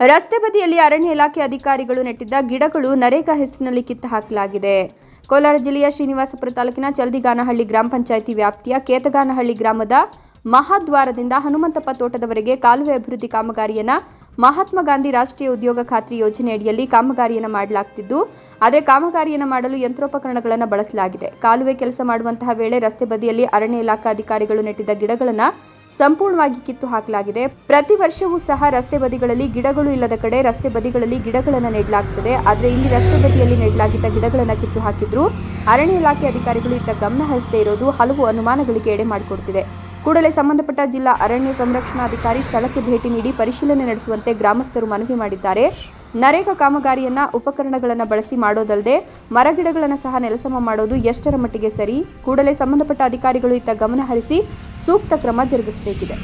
ರಸ್ತೆ ಬದಿಯಲ್ಲಿ ಅರಣ್ಯ ಇಲಾಖೆ ಅಧಿಕಾರಿಗಳು ನೆಟ್ಟಿದ್ದ ಗಿಡಗಳು ನರೇಗಾ ಹೆಸರಿನಲ್ಲಿ ಕಿತ್ತು ಹಾಕಲಾಗಿದೆ. ಕೋಲಾರ ಜಿಲ್ಲೆಯ ಶ್ರೀನಿವಾಸಪುರ ತಾಲೂಕಿನ ಚಲ್ದಿಗಾನಹಳ್ಳಿ ಗ್ರಾಮ ಪಂಚಾಯಿತಿ ವ್ಯಾಪ್ತಿಯ ಕೇತಗಾನಹಳ್ಳಿ ಗ್ರಾಮದ ಮಹಾದ್ವಾರದಿಂದ ಹನುಮಂತಪ್ಪ ತೋಟದವರೆಗೆ ಕಾಲುವೆ ಅಭಿವೃದ್ಧಿ ಕಾಮಗಾರಿಯನ್ನ ಮಹಾತ್ಮ ಗಾಂಧಿ ರಾಷ್ಟ್ರೀಯ ಉದ್ಯೋಗ ಖಾತ್ರಿ ಯೋಜನೆಯಡಿಯಲ್ಲಿ ಕಾಮಗಾರಿಯನ್ನು ಮಾಡಲಾಗ್ತಿದ್ದು. ಆದರೆ ಕಾಮಗಾರಿಯನ್ನು ಮಾಡಲು ಯಂತ್ರೋಪಕರಣಗಳನ್ನು ಬಳಸಲಾಗಿದೆ. ಕಾಲುವೆ ಕೆಲಸ ಮಾಡುವಂತಹ ವೇಳೆ ರಸ್ತೆ ಬದಿಯಲ್ಲಿ ಅರಣ್ಯ ಇಲಾಖಾ ಅಧಿಕಾರಿಗಳು ನೆಟ್ಟಿದ್ದ ಗಿಡಗಳನ್ನು ಸಂಪೂರ್ಣವಾಗಿ ಕಿತ್ತು ಹಾಕಲಾಗಿದೆ. ಪ್ರತಿ ವರ್ಷವೂ ಸಹ ರಸ್ತೆ ಬದಿಗಳಲ್ಲಿ ಗಿಡಗಳು ಇಲ್ಲದ ಕಡೆ ರಸ್ತೆ ಬದಿಗಳಲ್ಲಿ ಗಿಡಗಳನ್ನು ನೆಡಲಾಗುತ್ತದೆ ಆದರೆ ಇಲ್ಲಿ ರಸ್ತೆ ಬದಿಯಲ್ಲಿ ನೆಡಲಾಗಿದ್ದ ಗಿಡಗಳನ್ನು ಕಿತ್ತು ಹಾಕಿದ್ರು. ಅರಣ್ಯ ಇಲಾಖೆ ಅಧಿಕಾರಿಗಳು ಇತ್ತ ಗಮನ ಹರಿಸದೇ ಇರೋದು ಹಲವು ಅನುಮಾನಗಳಿಗೆ ಎಡೆ ಮಾಡಿಕೊಡ್ತಿದೆ. ಕೂಡಲೇ ಸಂಬಂಧಪಟ್ಟ ಜಿಲ್ಲಾ ಅರಣ್ಯ ಸಂರಕ್ಷಣಾಧಿಕಾರಿ ಸ್ಥಳಕ್ಕೆ ಭೇಟಿ ನೀಡಿ ಪರಿಶೀಲನೆ ನಡೆಸುವಂತೆ ಗ್ರಾಮಸ್ಥರು ಮನವಿ ಮಾಡಿದ್ದಾರೆ. ನರೇಗಾ ಕಾಮಗಾರಿಯನ್ನ ಉಪಕರಣಗಳನ್ನು ಬಳಸಿ ಮಾಡೋದಲ್ಲದೆ ಮರಗಿಡಗಳನ್ನು ಸಹ ನೆಲಸಮ ಮಾಡೋದು ಎಷ್ಟರ ಮಟ್ಟಿಗೆ ಸರಿ? ಕೂಡಲೇ ಸಂಬಂಧಪಟ್ಟ ಅಧಿಕಾರಿಗಳು ಇತ್ತ ಗಮನಹರಿಸಿ ಸೂಕ್ತ ಕ್ರಮ ಜರುಗಿಸಬೇಕಿದೆ.